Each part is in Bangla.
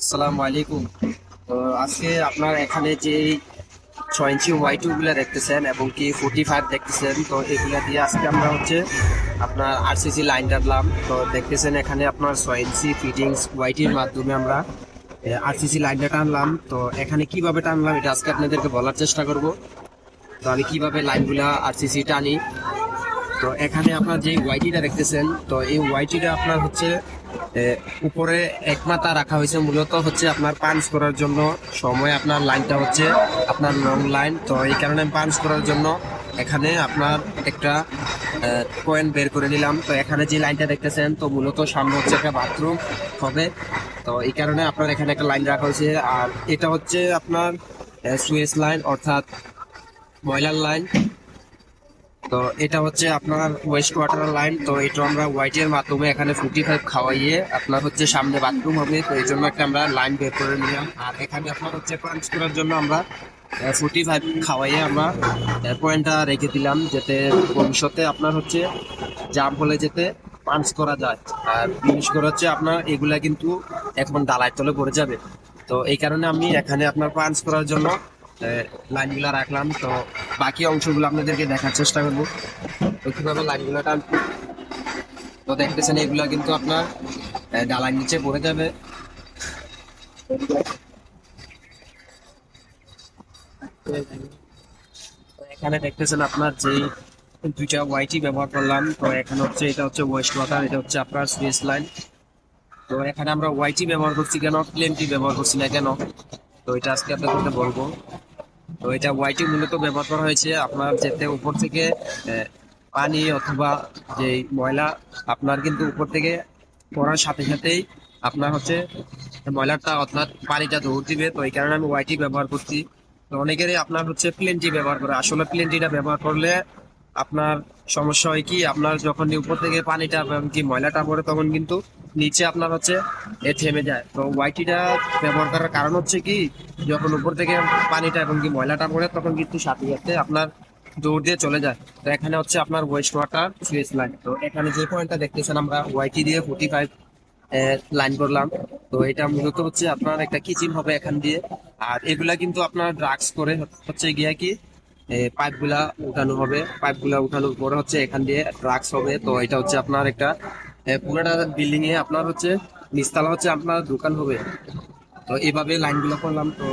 আসসালামু আলাইকুম। তো আজকে আপনার এখানে যে ছয় ইঞ্চি ওয়াই গুলা দেখতেছেন এবং কি ফোর্টি ফাইভ দেখতেছেন, তো এগুলা দিয়ে আজকে আমরা হচ্ছে আপনার আরসিসি লাইন টানলাম। তো দেখতেছেন এখানে আপনার ছয় ইঞ্চি ফিটিংস ওয়াইটির মাধ্যমে আমরা আরসিসি লাইনটা টানলাম। তো এখানে কীভাবে টানলাম এটা আজকে আপনাদেরকে বলার চেষ্টা করব। তো আমি কীভাবে লাইনগুলা আরসিসি টানি। তো এখানে আপনার যে ওয়াইটিটা দেখতেছেন, তো এই ওয়াইটিটা আপনার হচ্ছে উপরে এক মাথা রাখা হয়েছে, মূলত হচ্ছে আপনার পাঞ্চ করার জন্য সময়, আপনার লাইনটা হচ্ছে আপনার লং লাইন তো এই কারণে পাঞ্চ করার জন্য এখানে আপনার একটা পয়েন্ট বের করে নিলাম। তো এখানে যে লাইনটা দেখতেছেন, তো মূলত সামনে হচ্ছে একটা বাথরুম হবে। তো এই কারণে আপনার এখানে একটা লাইন রাখা হয়েছে। আর এটা হচ্ছে আপনার সুয়েস লাইন অর্থাৎ ময়লার লাইন তো এটা হচ্ছে আপনার ওয়েস্ট ওয়াটার লাইন তো এটা আমরা হোয়াইটের মাধ্যমে এখানে ফুটি ফাইভ খাওয়াইয়ে আপনার হচ্ছে সামনে বাথরুম হবে, তো এই জন্য একটা আমরা লাইন বের করে নিলাম। আর এখানে আপনার হচ্ছে পাঞ্চ করার জন্য আমরা ফুটি ফাইভ খাওয়াইয়ে আমরা পয়েন্টটা রেখে দিলাম যাতে ভবিষ্যতে আপনার হচ্ছে জাম হলে যেতে পাঞ্চ করা যায়। আর জিনিস করে হচ্ছে আপনার এগুলা কিন্তু এখন ডালাই তলে পড়ে যাবে। তো এই কারণে আমি এখানে আপনার পাঞ্চ করার জন্য লাইনগুলা রাখলাম, তো বাকি অংশগুলো আপনাদেরকে দেখার চেষ্টা করব। তো কীভাবে লাইনগুলো টানবো তো দেখতেছেন, এগুলা কিন্তু আপনার ডালার নিচে পড়ে যাবে। এখানে দেখতেছেন আপনার যে দুইটা ওয়াইটি ব্যবহার করলাম। তো এখানে হচ্ছে, এটা হচ্ছে ওয়েস্ট ওয়াটার এটা হচ্ছে আপনার সুয়েস লাইন তো এখানে আমরা ওয়াইটি ব্যবহার করছি কেন প্লেনটি ব্যবহার করছি না কেন? তো এটা আজকে আপনাদেরকে বলব। তো এটা ওয়াইটি মূলত ব্যবহার করা হয়েছে আপনার যাতে উপর থেকে পানি অথবা যে ময়লা, আপনার কিন্তু উপর থেকে পড়ার সাথে সাথেই আপনার হচ্ছে ময়লাটা অর্থাৎ পানিটা দৌড় দিবে। তো এই কারণে আমি ওয়াইটি ব্যবহার করছি। তো অনেকেরই আপনার হচ্ছে প্লেনটি ব্যবহার করে। আসলে প্লেনটিটা ব্যবহার করলে আপনার সমস্যা হয় কি? আপনার যখন উপর থেকে পানিটা কি ময়লাটা পড়ে, তখন কিন্তু নিচে আপনার হচ্ছে এ থেমে যায়। তো ওয়াইটিটা ব্যবহার করার কারণ হচ্ছে কি? যখন উপর থেকে পানিটা এবং কি ময়লাটা পড়ে, তখন কিন্তু সাথে সাথে আপনার দৌড় দিয়ে চলে যায়। তো এখানে হচ্ছে আপনার ওয়েস্ট ওয়াটার সুইচ লাইন তো এখানে যে পয়েন্টটা দেখতেছেন, আমরা ওয়াইটি দিয়ে ফোর্টি ফাইভ লাইন করলাম। তো এটা মূলত হচ্ছে আপনার একটা কিচিন হবে এখান দিয়ে। আর এগুলা কিন্তু আপনার ড্রাগস করে হচ্ছে গিয়া কি? পাইপগুলা উঠানো হবে। পাইপগুলা উঠানোর পরে হচ্ছে এখান দিয়ে ড্রাগস হবে। তো এটা হচ্ছে আপনার একটা পুরোটা বিল্ডিং এ আপনার হচ্ছে, নিচতলা হচ্ছে আপনার দোকান হবে। তো এইভাবে লাইনগুলো করলাম। তো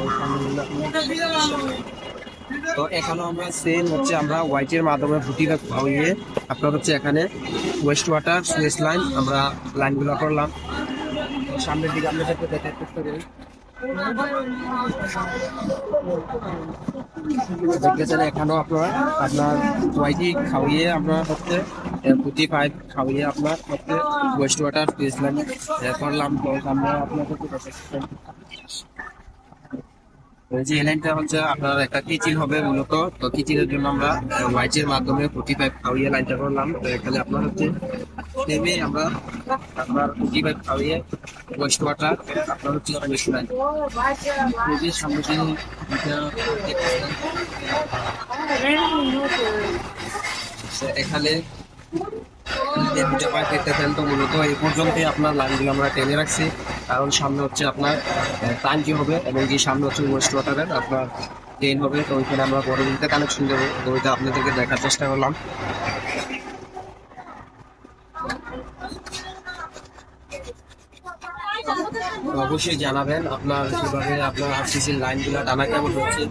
তো এখানে আমরা সেম হচ্ছে আমরা হোয়াইটের মাধ্যমে ফুটিটা খাওয়িয়ে আপনার হচ্ছে এখানে ওয়েস্ট ওয়াটার সুয়েস লাইন আমরা লাইনগুলো করলাম। সামনের দিকে আপনাদেরকে দেখার চেষ্টা করি দেখতেছেন এখানেও আপনার আপনার ওয়াইটি খাওয়িয়ে আমরা হচ্ছে ফুটি পাইপ খাওয়িয়ে আপনার হচ্ছে ওয়েস্ট ওয়াটার সুয়েস লাইন করলাম আপনার আমরা এই যে লাইনটা হচ্ছে আপনার একটা কিচিন হবে মূলত। তো কিচিনের জন্য আমরা ওয়াইচের মাধ্যমে ফোর্টি ফাইভ খাওয়িয়ে লাইনটা করলাম। তো এখানে আপনার হচ্ছে নেমে আমরা আপনার ফোর্টি ফাইভ খাওয়িয়ে ওয়েস্ট ওয়াটার আপনার হচ্ছে ওয়েস্ট লাইন এই সামনে এখানে যে দুটো পাইপ দেখতেছেন তো মূলত এই পর্যন্তই আপনার লাইনগুলো আমরা টেনে রাখছি। কারণ সামনে হচ্ছে আপনার টাঙ্কি হবে এবং কি সামনে হচ্ছে ওয়েস্ট ওয়াটারের আপনার ট্রেন হবে, তো ওইখানে আমরা পরবর্তীতে কানেকশন দেবো। তো ওইটা আপনাদেরকে দেখার চেষ্টা করলাম। অবশ্যই জানাবেন আপনার কীভাবে আপনার আরসিসির লাইনগুলো টানা কেমন হচ্ছে।